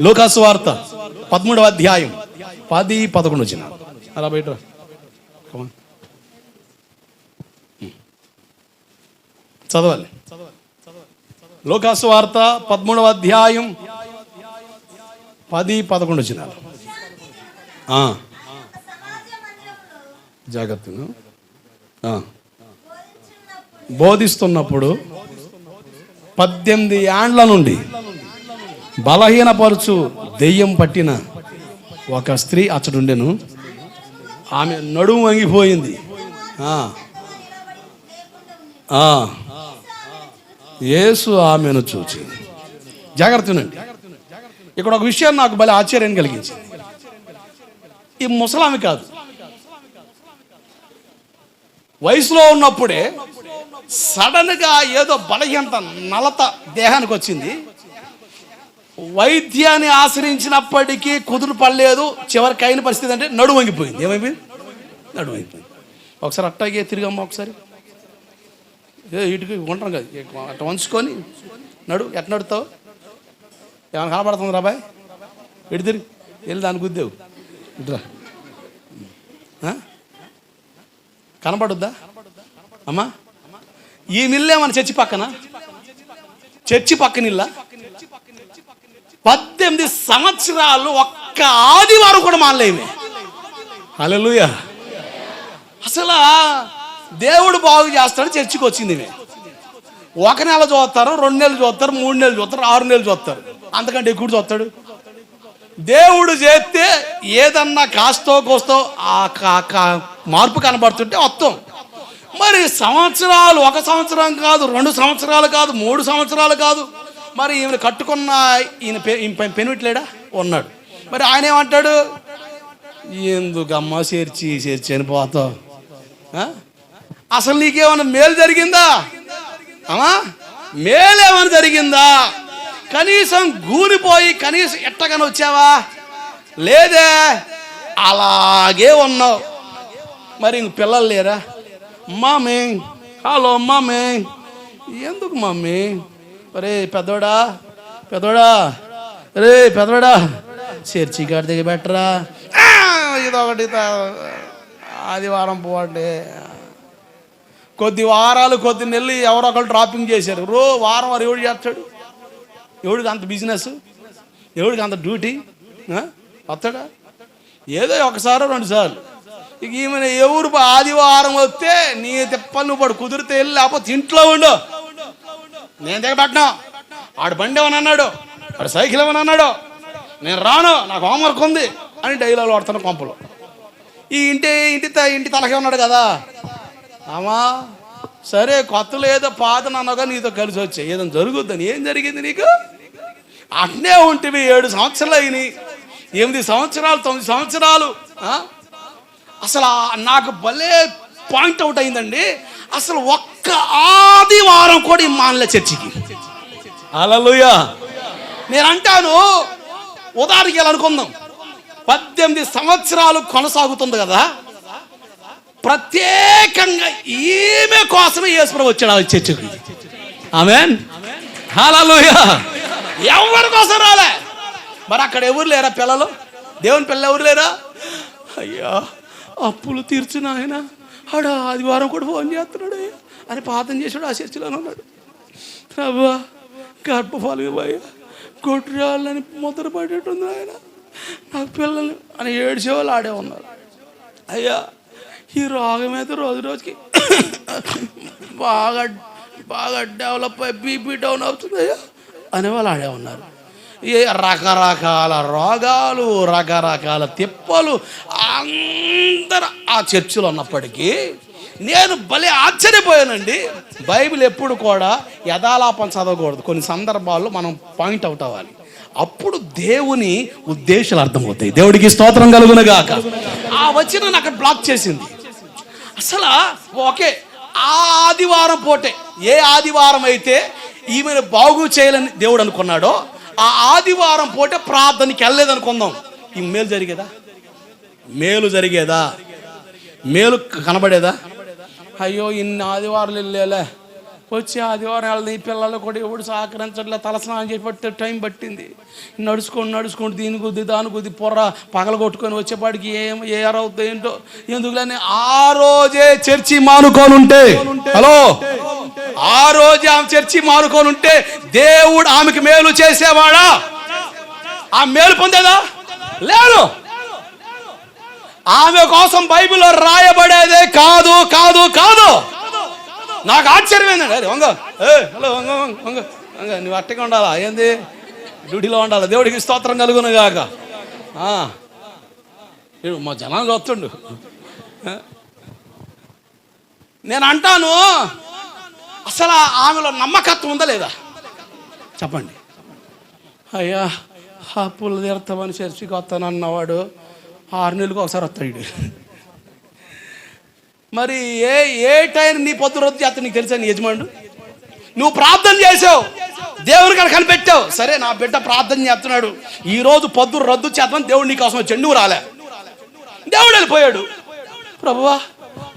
లోకాసు వార్త పదమూడవ అధ్యాయం పది పదకొండు వచ్చిన. అలా బయట. చదవాలి. లోకాసు వార్త పదమూడవ అధ్యాయం పది పదకొండు వచ్చిన. జాగ్రత్తను. బోధిస్తున్నప్పుడు పద్దెనిమిది ఏండ్ల నుండి బలహీనపరుచు దెయ్యం పట్టిన ఒక స్త్రీ అచ్చడుండెను ఆమె నడుము వంగిపోయింది. ఏసు యేసు ఆమెను చూచి. జాగ్రత్తనండి ఇక్కడ ఒక విషయం నాకు భలే ఆశ్చర్యం కలిగించింది. ఈ ముసలామి కాదు. వయసులో ఉన్నప్పుడే సడన్గా ఏదో బలహీనత నలత దేహానికి వచ్చింది. వైద్యాన్ని ఆశ్రయించినప్పటికీ కుదురు పడలేదు. చివరికి అయిన పరిస్థితి అంటే నడు వంగిపోయింది. ఏమైపోయింది నడు వంగిపోయింది. ఒకసారి అట్టాగే తిరిగమ్మ ఒకసారి. ఏ ఇటుకి ఉంటాం కదా. అట్ట వంచుకొని నడు. ఎట్ నడుతావు? ఏమైనా కనబడుతుంది రాబాయ్ ఇటు తిరిగి. వెళ్ళి దానికి గుద్దేవు. కనబడుద్దా? అమ్మా. ఈ నిల్లేమన్నా చర్చి పక్కన? చర్చి పక్కన ఇల్లా? పద్దెనిమిది సంవత్సరాలు ఒక్క ఆదివారం కూడా మానలేమే. అలలుయ అసలు దేవుడు బాగు చేస్తాడు చర్చికి వచ్చింది ఒక నెల చూస్తారు రెండు నెలలు చూస్తారు మూడు నెలలు చూస్తారు ఆరు నెలలు చూస్తారు. అంతకంటే ఎక్కువ చూస్తాడు. దేవుడు చేస్తే ఏదన్నా కాస్తో కోస్తో ఆ కా- కా- మార్పు కనబడుతుంటే వస్తాం. మరి సంవత్సరాలు ఒక సంవత్సరం కాదు రెండు సంవత్సరాలు కాదు మూడు సంవత్సరాలు కాదు. మరి ఈయన కట్టుకున్న ఈయన పె- ఈయన ఉన్నాడు. మరి ఆయన ఏమంటాడు? ఎందుకమ్మా చేర్చి చేర్చి చనిపోతావు అసలు నీకేమైనా మేలు జరిగిందా? అమ్మా మేలేమైనా జరిగిందా? కనీసం గూనిపోయి కనీసం ఎట్టగానే వచ్చావా? లేదే అలాగే ఉన్నావు. మరి ఇంక పిల్లలు లేరా? మమ్మీ హలో మమ్మీ ఎందుకు మమ్మీ? అరే పెద్దోడా పెద్దోడా రే పెద్దోడా చర్చి కాడి దగ్గర పెట్టరా ఇదొకటి ఆదివారం పోవండి కొద్ది వారాలు కొద్ది నెలలు ఎవరో ఒకరు డ్రాపింగ్ చేశారు రో వారం వారు ఎవడు చేస్తాడు ఎవడికి అంత బిజినెస్ ఎవడికి అంత డ్యూటీ వస్తాడా ఏదో ఒకసారి రెండు సార్లు ఇక ఈమె ఎవరు ఆదివారం వస్తే నీ తిప్పలు నువ్వు పడు కుదిరితే వెళ్ళి లేకపోతే ఇంట్లో ఉండు నేను దిగబట్టినా ఆడు బండి ఏమని అన్నాడు? ఆడు సైకిల్ ఏమని అన్నాడు? నేను రాను నాకు హోంవర్క్ ఉంది అని డైలాగ్ వాడుతాను కొంపలు. ఈ ఇంటి ఇంటి త- ఇంటి తలకే ఉన్నాడు కదా. అమ్మా సరే కొత్తలో ఏదో పాత నాన్నగా నీతో కలిసి వచ్చాయి ఏదో జరుగుద్దని ఏం జరిగింది నీకు? అట్నే ఉంటివి ఏడు సంవత్సరాలు అయినాయి. ఎనిమిది సంవత్సరాలు తొమ్మిది సంవత్సరాలు అసలు నాకు భలే పాయింట్ అవుట్ అయిందండి. అసలు ఒక్క ఆదివారం కూడా ఈ మానలే చర్చికి. అలలుయా నేను అంటాను ఉదాహరణకి అనుకుందాం. పద్దెనిమిది సంవత్సరాలు కొనసాగుతుంది కదా ప్రత్యేకంగా ఈమె కోసమే యేసుప్రభు వచ్చాడు ఆ చర్చికి. ఆమెన్ హల్లెలూయా ఎవరి కోసం రాలే? మరి అక్కడ ఎవరు లేరా పిల్లలు? దేవుని పిల్లలు ఎవరు లేరా? అయ్యా అప్పులు తీర్చిన ఆయన ఆడ ఆదివారం కూడా ఫోన్ చేస్తున్నాడు అయ్యా. అని పాతం చేసాడు ఆ చర్చిలోనే ఉన్నాడు. రవ్వా గర్భఫలం ఇవ్వయ్యా కొట్టురాళ్ళని ముద్ర ఆయన. నాకు పిల్లలు అని ఏడ్చేవాళ్ళు ఆడే ఉన్నారు. అయ్యా ఈ రోగం అయితే రోజు రోజుకి బాగా బాగా డెవలప్ అయ్యి బీపీ డౌన్ అవుతుంది అయ్యా అనేవాళ్ళు ఆడే ఉన్నారు. ఏ రకరకాల రోగాలు రకరకాల తిప్పలు అందరు ఆ చర్చిలో ఉన్నప్పటికీ నేను భలే ఆశ్చర్యపోయానండి. బైబిల్ ఎప్పుడు కూడా యథాలాపం చదవకూడదు. కొన్ని సందర్భాల్లో మనం పాయింట్ అవుట్ అవ్వాలి. అప్పుడు దేవుని ఉద్దేశాలు అర్థమవుతాయి. దేవుడికి స్తోత్రం కలుగునగాక ఆ వచ్చిన అక్కడ బ్లాక్ చేసింది. అసలు ఓకే ఆ ఆదివారం పోటే. ఏ ఆదివారం అయితే ఈమెను బాగు చేయాలని దేవుడు అనుకున్నాడో ఆ ఆదివారం పోటే ప్రార్థనకి వెళ్ళలేదు అనుకుందాం. ఈ మేలు జరిగేదా? మేలు జరిగేదా? మేలు కనబడేదా? అయ్యో ఇన్ని ఆదివారాలు వెళ్ళేలే. వచ్చి ఆదివారం ఈ పిల్లలు కూడా ఎవడు సహకరించట్లే. తలస్నానం చేపట్టే టైం పట్టింది. నడుచుకొని నడుచుకొని దీని కొద్ది దాని కొద్ది పొర్ర పగల కొట్టుకొని వచ్చేపాటికి ఏం ఏరవుతుంది ఏంటో ఎందుకులని ఆ రోజే చర్చి మానుకొని ఉంటే. హలో? ఆ రోజే ఆమె చర్చి మానుకొని ఉంటే దేవుడు ఆమెకి మేలు చేసేవాడా? ఆ మేలు పొందేదా? లేదు ఆమె కోసం బైబిల్లో రాయబడేదే కాదు కాదు కాదు. నాకు ఆశ్చర్యం ఏందండి వంగ. ఏ హలో వంగ వంగ వంగ. నువ్వు అట్టగా ఉండాలా? ఏంది? డ్యూటీలో ఉండాలి? దేవుడికి స్తోత్రం కలుగును గాక. మా జనాలు వస్తుండు నేను అంటాను అసలు ఆమెలో నమ్మకత్వం ఉందా లేదా? చెప్పండి. అయ్యా ఆ పుల్ల తీర్థమని చర్చికి వస్తానన్నవాడు అన్నవాడు ఆరు నెలలకు ఒకసారి వస్తాడు మరి ఏ ఏ టైం నీ పొద్దు రద్దు చేస్తా నీకు తెలుసా నీ యజమానుడు? నువ్వు ప్రార్థన చేసావు. దేవుని కనుక కనిపెట్టావు. సరే నా బిడ్డ ప్రార్థన చేస్తున్నాడు. ఈ రోజు పొద్దు రద్దు చేద్దామని దేవుడు నీకోసం వచ్చాడు నువ్వు రాలే. దేవుడు వెళ్ళిపోయాడు. ప్రభువా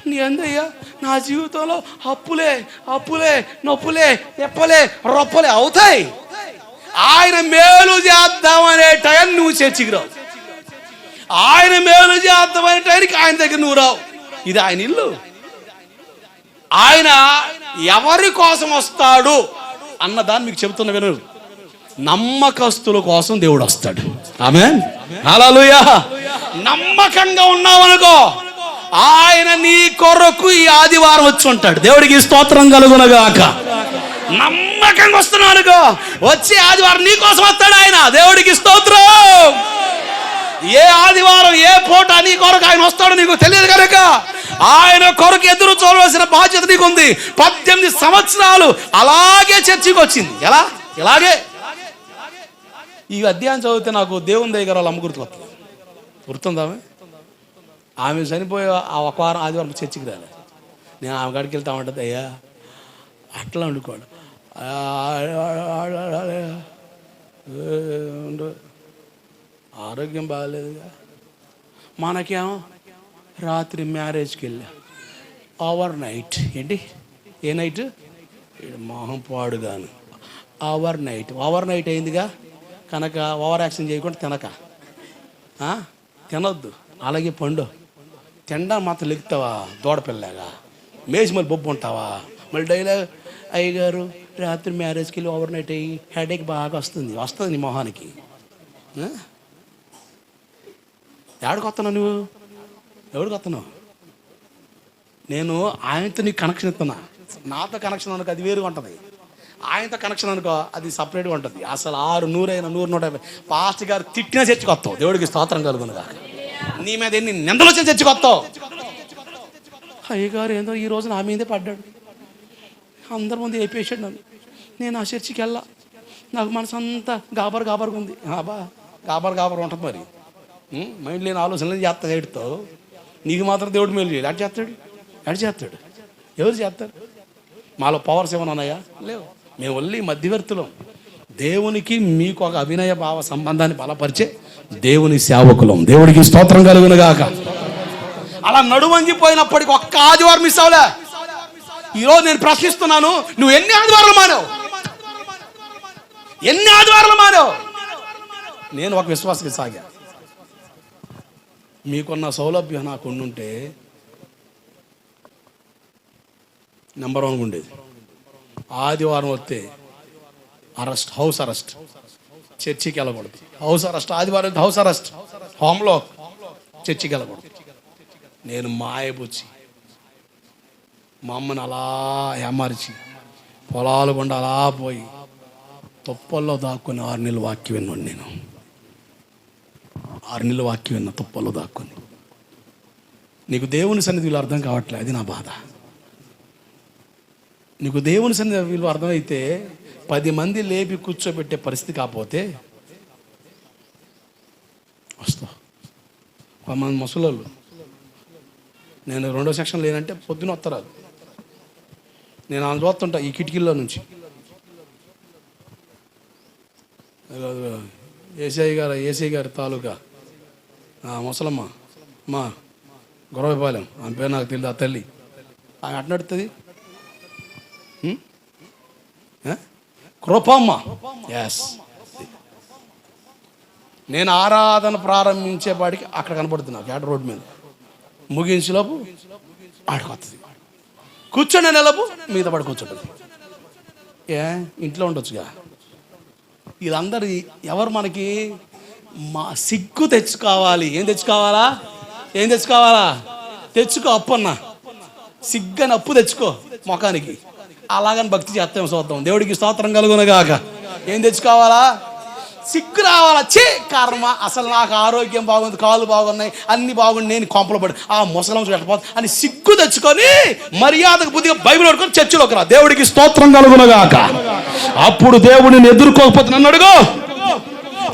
నీ అందయ్యా నా జీవితంలో అప్పులే అప్పులే నొప్పులే ఎప్పలే రొప్పలే అవుతాయి. ఆయన మేలు చేద్దామనే టైం నువ్వు చర్చికి రావు ఆయన మేలు చేద్దామనే టైంకి ఆయన దగ్గర నువ్వు రావు. ఇది ఆయన ఇల్లు. ఆయన ఎవరి కోసం వస్తాడు అన్నదాన్ని మీకు చెబుతున్న వినరు. నమ్మకస్తుల కోసం దేవుడు వస్తాడు. ఆమె హల్లెలూయా. నమ్మకంగా ఉన్నావనుకో ఆయన నీ కొరకు ఈ ఆదివారం వచ్చి ఉంటాడు. దేవుడికి స్తోత్రం కలుగునగాక. నమ్మకంగా వస్తున్నానుకో వచ్చి ఆదివారం నీ కోసం వస్తాడు ఆయన. దేవుడికి స్తోత్రం. ఏ ఆదివారం ఏ పూట నీ కొరకు ఆయన వస్తాడు నీకు తెలియదు కనుక ఆయన కొరకు ఎదురు చూడవలసిన బాధ్యత నీకు ఉంది పద్దెనిమిది సంవత్సరాలు అలాగే చర్చికి వచ్చింది ఎలా ఇలాగే ఈ అధ్యాయం చదివితే నాకు దేవుని దగ్గర వాళ్ళ అమ్మ గుర్తుకొస్తుంది గుర్తుందా ఆమె? ఆమె చనిపోయి ఆ ఒక వారం ఆదివారం చర్చికి రాలే నేను ఆమె కాడికి వెళ్తా ఉంటుంది అయ్యా అట్లా వండుకోడు ఉండు. ఆరోగ్యం బాగాలేదుగా. మనకేమో రాత్రి మ్యారేజ్కి వెళ్ళా ఓవర్ నైట్ ఏంటి? ఏ నైట్ ఈడు మొహం పాడుగాను. ఓవర్ నైట్ ఓవర్ నైట్ అయిందిగా. కనుక ఓవర్ యాక్షన్ చేయకుండా తినక. ఆ? తినొద్దు. అలాగే పండు. తిండా మాత్రం లెగుతావా? దూడపిల్లగా మేసి మళ్ళీ బొబ్బు ఉంటావా? మళ్ళీ డైలాగ్ అయ్యగారు రాత్రి మ్యారేజ్కి వెళ్ళి ఓవర్ నైట్ అయ్యి హెడేక్ బాగా వస్తుంది. వస్తుంది నీ మొహానికి. ఎవడికి వస్తున్నావు నువ్వు? ఎవడికి వస్తున్నావు? నేను ఆయనతో నీకు కనెక్షన్ ఇస్తున్నా. నాతో కనెక్షన్ అనుకో అది వేరుగా ఉంటుంది. ఆయనతో కనెక్షన్ అనుకో అది సపరేట్గా ఉంటుంది. అసలు ఆరు నూరైనా నూరు నూట యాభై. పాస్ట్ గారు తిట్టిన చర్చకు వస్తావు దేవుడికి స్తోత్రం కలుగునుగా నీ మీద ఎన్ని నిందలు వచ్చిన చర్చకు వస్తావు అయ్యగారు ఏందో ఈ రోజు నా మీదే పడ్డాడు. అందరి ముందు వేపేసాడు నన్ను. నేను ఆ చర్చికి వెళ్ళా. నాకు మనసు అంతా గాబర్ గాబర్గా ఉంది. ఆబా గాబర్ గాబర్ ఉంటుంది మరి. మైండ్ లేని ఆలోచనలు చేస్తా ఏడుతావు నీకు మాత్రం దేవుడు మేలు చేయాలి అటు చేస్తాడు? అటు చేస్తాడు? ఎవరు చేస్తారు? మాలో పవర్స్ ఏమైనా ఉన్నాయా? లేవు. మేము ఒళ్ళి మధ్యవర్తులం. దేవునికి మీకు ఒక అభినయ భావ సంబంధాన్ని బలపరిచే దేవుని సేవకులం. దేవుడికి స్తోత్రం కలుగునుగాక అలా నడువంగిపోయినప్పటికీ ఒక్క ఆదివారం మిస్ అవలే ఈరోజు నేను ప్రశ్నిస్తున్నాను నువ్వు ఎన్ని ఆదివారాలు మానావు? ఎన్ని ఆదివారాలు మానావు? నేను ఒక విశ్వాసకి సాగా. మీకున్న సౌలభ్యం నాకు ఉండుంటే నెంబర్ వన్ ఉండేది ఆదివారం వస్తే అరెస్ట్ హౌస్ అరెస్ట్. చర్చికి వెళ్ళకూడదు. హౌస్ అరెస్ట్ ఆదివారం అయితే హౌస్ అరెస్ట్. హోమ్లో చర్చికి వెళ్ళకూడదు. నేను మాయబుచ్చి మా అమ్మని అలా ఏమార్చి పొలాలు గుండా అలా పోయి తుప్పల్లో దాక్కుని ఆరు నెలలు వాక్యం విన్నాను నేను. ఆరు నెలల వాక్యం విన్న తుప్పల్లో దాక్కుని నీకు దేవుని సన్నిధి వీళ్ళు అర్థం కావట్లేదు అది నా బాధ. నీకు దేవుని సన్నిధి వీళ్ళు అర్థమైతే పది మంది లేపి కూర్చోబెట్టే పరిస్థితి కాకపోతే వస్తా. కొంతమంది ముసలోళ్ళు నేను రెండో సెక్షన్ లేనంటే పొద్దున వస్తారు నేను ఆమె చూస్తుంటా ఈ కిటికీల్లో నుంచి. ఏసఐ గారు ఏసఐ గారి తాలూకా. ముసలమ్మ. మా గొడవపాలెం ఆమె పేరు నాకు తెలియదు ఆ తల్లి. ఆమె అట్నడుతుంది కృపమ్మ. ఎస్ నేను ఆరాధన ప్రారంభించేపాటికి అక్కడ కనపడుతున్నా క్యాట్ రోడ్ మీద. ముగించేలోపు ఆడుకొస్తుంది వస్తుంది కూర్చొని నెలపు మీద పడి కూర్చుంటుంది. ఏ? ఇంట్లో ఉండొచ్చుగా? ఇదందరి ఎవరు మనకి మా సిగ్గు తెచ్చుకోవాలి. ఏం తెచ్చుకోవాలా? ఏం తెచ్చుకోవాలా? తెచ్చుకో అప్పు అన్న సిగ్గని అప్పు తెచ్చుకో ముఖానికి. అలాగని భక్తి చేస్తాం చూద్దాం దేవుడికి స్తోత్రం కలుగునగాక ఏం తెచ్చుకోవాలా? సిగ్గు రావాలా? చే కర్మ. అసలు నాకు ఆరోగ్యం బాగుంది కాళ్ళు బాగున్నాయి అన్ని బాగుండి నేను కొంపలు పడి ఆ ముసలం పెట్టపోదు అని సిగ్గు తెచ్చుకొని మర్యాదకు బుద్ధిగా బైబిల్ పడుకొని చర్చిలోకి రా. దేవుడికి స్తోత్రం కలుగునగాక అప్పుడు దేవుడిని ఎదుర్కోకపోతే నన్ను అడుగు.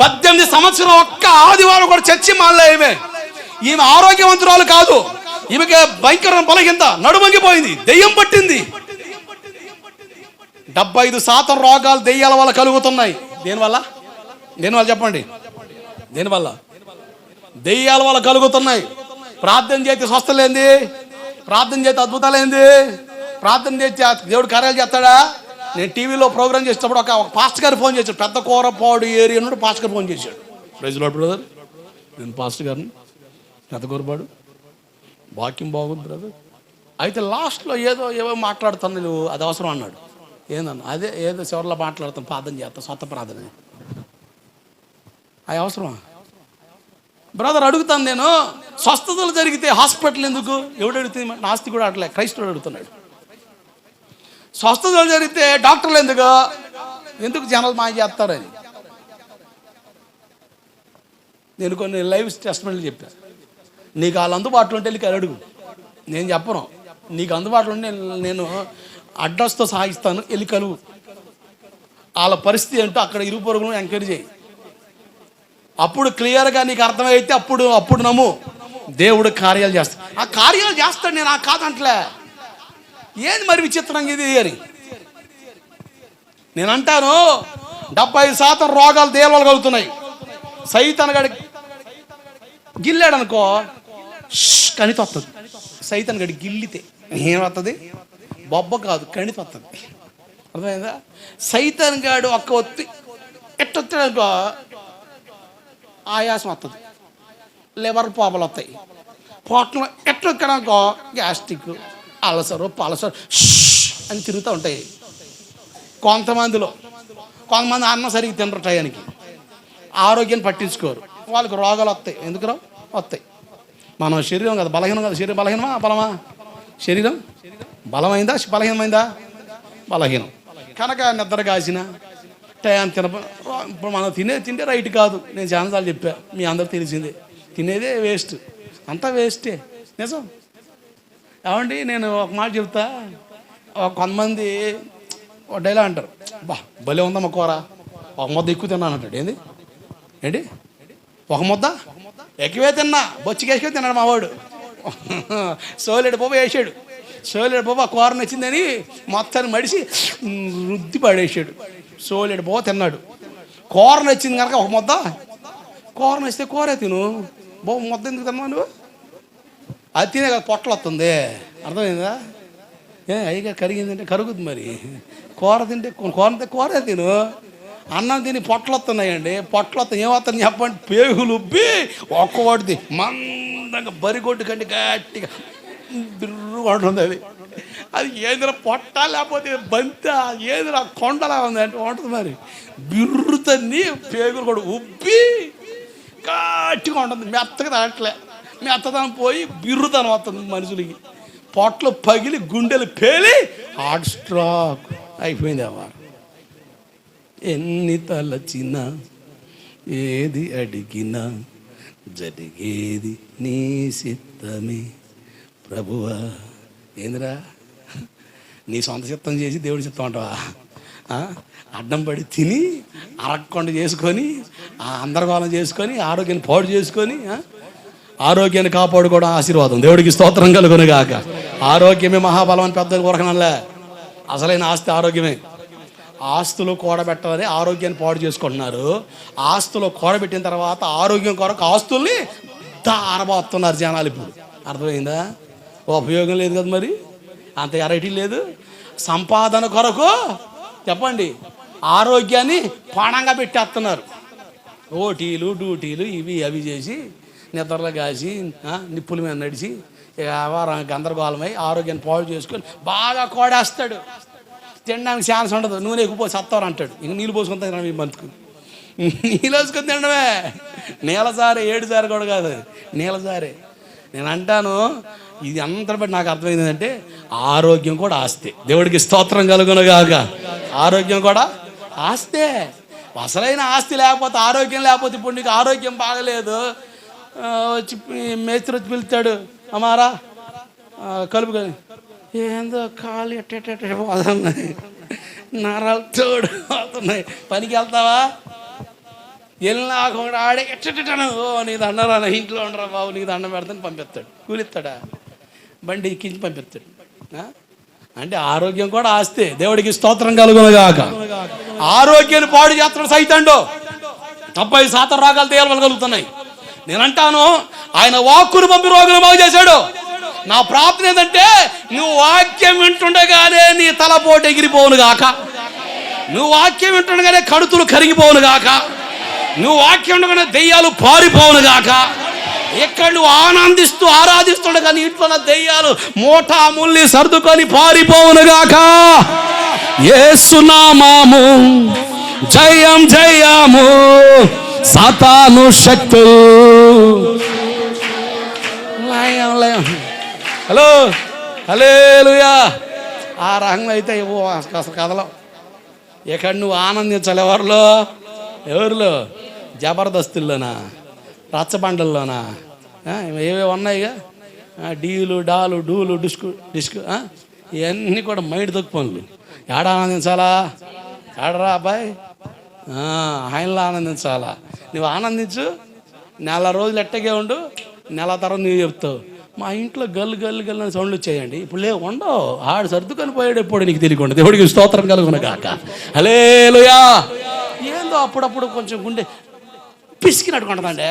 పద్దెనిమిది సంవత్సరం ఒక్క ఆదివారం కూడా చర్చి మాల్లే ఈమె ఈమె ఆరోగ్యవంతురాలు కాదు. ఈమెకి భయంకరం బలహీనత నడుమంగిపోయింది. దెయ్యం పట్టింది. డెబ్బై ఐదు శాతం రోగాలు దెయ్యాల వల్ల కలుగుతున్నాయి. దేనివల్ల? దేనివల్ల చెప్పండి? దేనివల్ల? దెయ్యాల వల్ల కలుగుతున్నాయి. ప్రార్థన చేస్తే స్వస్థలేంది? ప్రార్థన చేస్తే అద్భుతాలేంది? ప్రార్థన చేస్తే దేవుడు కార్యాలు చేస్తాడా? నేను టీవీలో ప్రోగ్రామ్ చేసేటప్పుడు ఒక పాస్ట్ గారు ఫోన్ చేశాడు. పెద్ద కూరపాడు ఏరియా నుండి పాస్టర్ గారు ఫోన్ చేశాడు. ప్రైజ్ లాడ్ బ్రదర్ నేను పాస్టర్ గారిని. పెద్ద కూరపాడు. వాక్యం బాగుంది బ్రదర్ అయితే లాస్ట్లో ఏదో ఏవో మాట్లాడుతాను నువ్వు అది అవసరం అన్నాడు. ఏందన్న? అదే ఏదో చివరిలో మాట్లాడతాం ప్రార్థన చేస్తాం సొంత ప్రార్థన. అది అవసరమా? బ్రదర్ అడుగుతాను నేను స్వస్థతలు జరిగితే హాస్పిటల్ ఎందుకు? ఎవడు అడుగుతుంది? నాస్తి కూడా అట్లే క్రైస్తవుడు అడుగుతున్నాడు. స్వస్థతలు జరిగితే డాక్టర్లు ఎందుకు? ఎందుకు జనాలు మాయ చేస్తారని? నేను కొన్ని లైవ్ టెస్ట్మెంట్లు చెప్పాను నీకు వాళ్ళు అందుబాటులో ఉంటే వెళ్ళి అడుగు. నేను చెప్పను. నీకు అందుబాటులో ఉంటే నేను- అడ్రస్తో సాగిస్తాను వెళ్ళి కలువు. వాళ్ళ పరిస్థితి ఏంటో అక్కడ ఇరు పొరుగును ఎంకరేజ్ చేయి. అప్పుడు క్లియర్గా నీకు అర్థమైతే అప్పుడు అప్పుడు నమ్ము. దేవుడు కార్యాలు చేస్తాడు. ఆ కార్యాలు చేస్తాడు నేను ఆ కాదంట్లే ఏంది మరి విచిత్రంగా ఇది అని? నేను అంటాను డెబ్బై శాతం రోగాలు దేవాలు కలుగుతున్నాయి? సైతన్ గడి గిల్లాడు అనుకో వస్తుంది సైతన్ గడి గిల్లితే ఏమవుతుంది? బొబ్బ కాదు కణితొత్తది. వస్తుంది అర్థమైందా? సైతన్ గాడు ఒక్క ఒత్తి ఎట్టొత్తాడు అనుకో ఆయాసం వస్తుంది లివర్ పాపలు వస్తాయి పొట్టలో ఎట్లా గ్యాస్ట్రిక్ అలసరు పలసరు అని తిరుగుతూ ఉంటాయి. కొంతమందిలో కొంతమంది అన్నం సరిగ్గా తినరు టయానికి. ఆరోగ్యాన్ని పట్టించుకోరు. వాళ్ళకి రోగాలు వస్తాయి. ఎందుకు వస్తాయి. మన శరీరం కదా బలహీనం కదా. శరీరం బలహీనమా? బలమా? శరీరం బలమైందా? బలహీనమైందా? బలహీనం. కనుక నిద్ర కాసిన టైం తిన ఇప్పుడు మనం తినే తింటే రైట్ కాదు. నేను చాలాసార్లు చెప్పా. మీ అందరు తెలిసిందే. తినేదే వేస్ట్. అంతా వేస్టే. నిజం? ఏమండి నేను ఒక మాట చెప్తా. కొంతమంది ఒక డైలా అంటారు. బా భలే ఉందమ్మ కూర. ఒక ముద్ద ఎక్కువ తిన్నాను అంటాడు. ఏంది? ఏంటి? ఒక ముద్ద? ఎక్కువే తిన్నా. బొచ్చికేసుకే తిన్నాడు మావాడు సోలేడు బాబు వేసాడు. సోలేడు బాబు ఆ కూర నచ్చిందని మొత్తాన్ని మడిసి రుద్ది పడేసాడు. సోలేడు బాబు తిన్నాడు. కూర నచ్చింది కనుక ఒక ముద్ద? కూర నచ్చితే కూరే తిను. బాబు ముద్ద ఎందుకు తిన్నావు నువ్వు? అది తినే కదా పొట్టలు వస్తుంది. అర్థమైందా? ఏ అయ్యగా కరిగిందంటే కరుగుద్ది మరి. కూర తింటే కూర తింటే కూరే తిను. అన్నం తిని పొట్టలు వస్తున్నాయండి. పొట్టలు వస్తాయి ఏమవుతుంది చెప్పండి? పేగులు ఉబ్బి ఒక్కవాడిది మందంగా బరిగొడ్డు కంటే గట్టిగా బిర్రు ఉంటుంది అది. అది ఏందిరా పొట్ట లేకపోతే బంత? ఏదిరా కొండలా ఉంది అంటే ఉంటుంది మరి. బిర్రుతన్ని పేగులు కూడా ఉబ్బి గట్టిగా ఉంటుంది. మెత్తగా తాగట్లే మెత్తదనం పోయి బిర్రుతనం వస్తుంది మనుషులకి. పొట్లు పగిలి గుండెలు పేలి హార్ట్ స్ట్రాక్ అయిపోయింది ఆ ఎన్ని తలచినా ఏది అడిగినా జరిగేది నీ సిద్ధమే. ప్రభువా ఏందిరా? నీ సొంత చిత్తం చేసి దేవుడి చిత్తం అంటావా? ఆ? అడ్డం పడి తిని అరక్కొండ చేసుకొని అందరగోళం చేసుకొని ఆరోగ్యాన్ని పాడు చేసుకొని ఆరోగ్యాన్ని కాపాడుకోవడం ఆశీర్వాదం. దేవుడికి స్తోత్రం కలుగును గాక ఆరోగ్యమే మహాబలం అని పెద్దలు కొరకనలే అసలైన ఆస్తి ఆరోగ్యమే. ఆస్తులు కూడబెట్టాలని ఆరోగ్యాన్ని పాడు చేసుకుంటున్నారు. ఆస్తులు కూడబెట్టిన తర్వాత ఆరోగ్యం కొరకు ఆస్తుల్ని దారబోతున్నారు జనాలు ఇప్పుడు. అర్థమైందా? ఉపయోగం లేదు కదా మరి? అంత ఎరైటీ లేదు. సంపాదన కొరకు చెప్పండి. ఆరోగ్యాన్ని పాణంగా పెట్టేస్తున్నారు. ఓటీలు డ్యూటీలు ఇవి అవి చేసి నిద్రలు కాసి నిప్పుల మీద నడిచి ఇక వారం గందరగోళమై ఆరోగ్యాన్ని పాడు చేసుకొని బాగా కోడేస్తాడు. తినడానికి ఛాన్స్ ఉండదు. నూనె ఎక్కువ సత్తారు అంటాడు. ఇంక నీళ్ళు పోసుకొని తినడం ఈ మంత్కు నీళ్ళు వేసుకొని తినడమే. నీలసారే ఏడు సారి కూడా కాదు. నీలసారే నేను అంటాను ఇది అంతా బట్టి నాకు అర్థమైంది ఏంటంటే ఆరోగ్యం కూడా ఆస్తే. దేవుడికి స్తోత్రం కలుగునగాక ఆరోగ్యం కూడా ఆస్తే. అసలైన ఆస్తి లేకపోతే ఆరోగ్యం లేకపోతే ఇప్పుడు నీకు ఆరోగ్యం బాగలేదు. వచ్చి మేస్త్రి వచ్చి పిలుస్తాడు అమారా? కలుపు కదా ఏందో కాలు ఎట్ట పోతున్నాయి. నరాలు తోడు పోతున్నాయి. పనికి వెళ్తావా? వెళ్ళినా కూడా ఆడే ఎట్టను ఓ నీ దండరా నా ఇంట్లో ఉండరా బాబు నీకు దండం పెడతాను పంపిస్తాడు. కూలిస్తాడా? బండి ఎక్కించి పంపిస్తాడు. అంటే ఆరోగ్యం కూడా ఆస్తే. దేవుడికి స్తోత్రం కలుగునగాక. ఆరోగ్యాన్ని పాడు చేస్తాడు సైతండో తప్పై శాతం రోగాలు తేలవగలుగుతున్నాయి నేనంటాను ఆయన వాక్కును పంపి రోగులు బాగు చేశాడు. నా ప్రార్థన ఏంటంటే నువ్వు వాక్యం వింటుండగానే నీ తలపోటు ఎగిరిపోవును గాక. నువ్వు వాక్యం వింటుండగానే కడుతులు కరిగిపోవును గాక. నువ్వు వాక్యం ఉండగానే దెయ్యాలు పారిపోవును గాక. ఎక్కడ నువ్వు ఆనందిస్తూ ఆరాధిస్తుండగా నీ ఇంట్లో దెయ్యాలు మోటా ముల్లి సర్దుకొని పారిపోవును గాక. ఏసునామాము జయం జయము. సాతాను శక్తులు. లయం లయం హలో హలేలుయా ఆ రకంగా అయితే అసలు కథలో ఇక్కడ నువ్వు ఆనందించాలి ఎవరిలో? ఎవరిలో జబర్దస్తుల్లోనా? రచ్చబండల్లోనా? ఏవేవి ఉన్నాయిగా? డీలు డాలు డూలు డిస్కు డిస్కు ఇవన్నీ కూడా మైండ్ తొక్కు పనులు ఏడ ఆనందించాలా? ఏడరా అబ్బాయి? ఆయనలో ఆనందించాలా? నువ్వు ఆనందించు. నెల రోజులు ఎట్టగే ఉండు. నెల తర్వాత నువ్వు చెప్తావు. మా ఇంట్లో గల్లు గల్లు గల్లు అని సౌండ్లు చేయండి ఇప్పుడు లేవు ఉండవు. ఆడు సర్దుకొని పోయాడు ఎప్పుడు నీకు తెలియకుండా. దేవుడికి స్తోత్రం కలుగున కాక హలేలుయా ఏందో అప్పుడప్పుడు కొంచెం గుండె పిసికినట్టు ఉంటుందండి.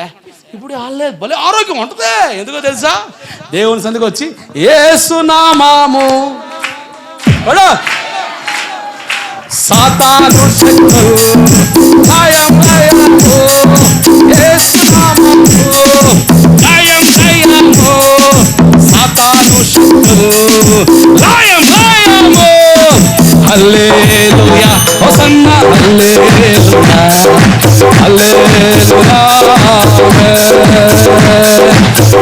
ఇప్పుడు వాళ్ళే భలే ఆరోగ్యం ఉంటుంది. ఎందుకో తెలుసా? దేవుని సందుకు వచ్చి ఏసునామాము. సాతాను శక్తులు భయం భయము యేసునామము భయం భయము సాతాను శక్తులు భయం భయము హల్లెలూయా హోసన్న హల్లెలూయా హల్లెలూయా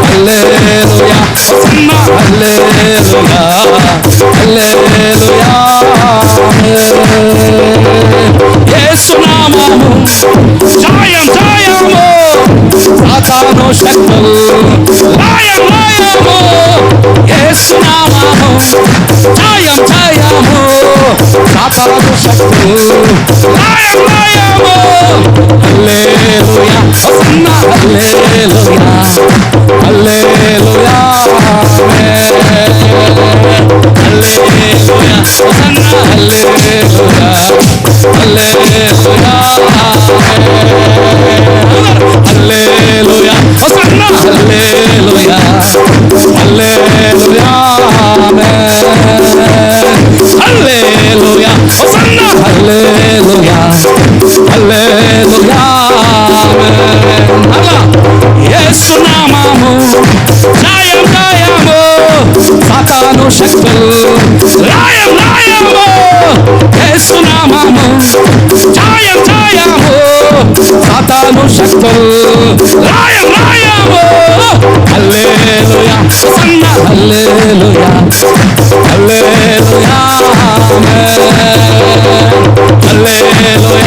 హల్లెలూయా హోసన్న హల్లెలూయా హల్లెలూయా యేసునామము జయం జయము సాతాను శక్తులు లయం లయము యేసునామము జయం సాతాను శక్తులు లయం హల్లెలూయా హల్లెలూయా హల్లెలూయా హల్లెలూయా హల్లెలూయా హల్లెలూయా హల్లెలూయా హల్లెలూయా సాతాను శక్తులు రాయం రాయము హల్లెలూయా సన్న హల్లెలూయా హల్లెలూయా హల్లెలూయా